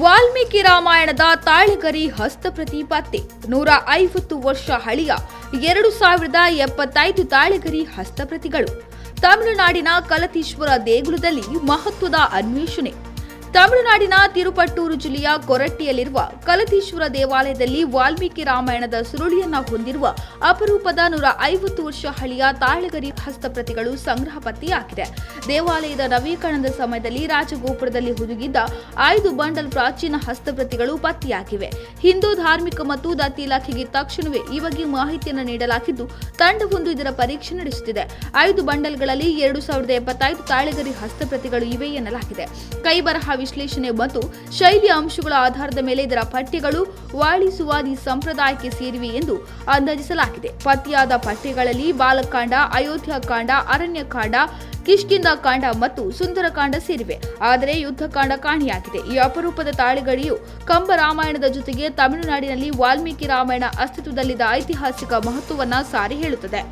ವಾಲ್ಮೀಕಿ ರಾಮಾಯಣದ ತಾಳೆಗರಿ ಹಸ್ತಪ್ರತಿ ಪತ್ತೆ ನೂರ ಐವತ್ತು ವರ್ಷ ಹಳೆಯ ಎರಡು ಸಾವಿರದ ಎಪ್ಪತ್ತೈದು ತಾಳೆಗರಿ ಹಸ್ತಪ್ರತಿಗಳು ತಮಿಳುನಾಡಿನ ಕಲತೀಶ್ವರ ದೇಗುಲದಲ್ಲಿ ಮಹತ್ವದ ಅನ್ವೇಷಣೆ. ತಮಿಳುನಾಡಿನ ತಿರುಪಟ್ಟೂರು ಜಿಲ್ಲೆಯ ಕೊರಟ್ಟಿಯಲ್ಲಿರುವ ಕಲತೀಶ್ವರ ದೇವಾಲಯದಲ್ಲಿ ವಾಲ್ಮೀಕಿ ರಾಮಾಯಣದ ಸುರುಳಿಯನ್ನ ಹೊಂದಿರುವ ಅಪರೂಪದ ನೂರ ಐವತ್ತು ವರ್ಷ ಹಳೆಯ ತಾಳಗರಿ ಹಸ್ತಪ್ರತಿಗಳು ಸಂಗ್ರಹ ಪತ್ತೆಯಾಗಿದೆ. ದೇವಾಲಯದ ನವೀಕರಣದ ಸಮಯದಲ್ಲಿ ರಾಜಗೋಪುರದಲ್ಲಿ ಹುದುಗಿದ್ದ ಐದು ಬಂಡಲ್ ಪ್ರಾಚೀನ ಹಸ್ತಪ್ರತಿಗಳು ಪತ್ತೆಯಾಗಿವೆ. ಹಿಂದೂ ಧಾರ್ಮಿಕ ಮತ್ತು ದತ್ತಿ ಇಲಾಖೆಗೆ ತಕ್ಷಣವೇ ಈ ಬಗ್ಗೆ ಮಾಹಿತಿಯನ್ನು ನೀಡಲಾಗಿದ್ದು ತಂಡವೊಂದು ಇದರ ಪರೀಕ್ಷೆ ನಡೆಸುತ್ತಿದೆ. ಐದು ಬಂಡಲ್ಗಳಲ್ಲಿ ಎರಡು ಸಾವಿರದ ಎಪ್ಪತ್ತೈದು ತಾಳಗರಿ ಹಸ್ತಪ್ರತಿಗಳು ಇವೆ ಎನ್ನಲಾಗಿದೆ. ಕೈಬರಹ ವಿಶ್ಲೇಷಣೆ ಮತ್ತು ಶೈಲಿಯ ಅಂಶಗಳ ಆಧಾರದ ಮೇಲೆ ಇದರ ಪಠ್ಯಗಳು ವಾಳಿಸುವಾದಿ ಸಂಪ್ರದಾಯಕ್ಕೆ ಸೇರಿವೆ ಎಂದು ಅಂದಾಜಿಸಲಾಗಿದೆ. ಪತ್ತೆಯಾದ ಪಠ್ಯಗಳಲ್ಲಿ ಬಾಲಕಾಂಡ ಅಯೋಧ್ಯಕಾಂಡ ಅರಣ್ಯಕಾಂಡ ಕಿಷ್ಕಿಂದ ಕಾಂಡ ಮತ್ತು ಸುಂದರಕಾಂಡ ಸೇರಿವೆ. ಆದರೆ ಯುದ್ಧಕಾಂಡ ಕಾಣಿಯಾಗಿದೆ. ಈ ಅಪರೂಪದ ತಾಳಿಗಳಿಯು ಕಂಬ ರಾಮಾಯಣದ ಜೊತೆಗೆ ತಮಿಳುನಾಡಿನಲ್ಲಿ ವಾಲ್ಮೀಕಿ ರಾಮಾಯಣ ಅಸ್ತಿತ್ವದಲ್ಲಿದ್ದ ಐತಿಹಾಸಿಕ ಮಹತ್ವವನ್ನು ಸಾರಿ ಹೇಳುತ್ತದೆ.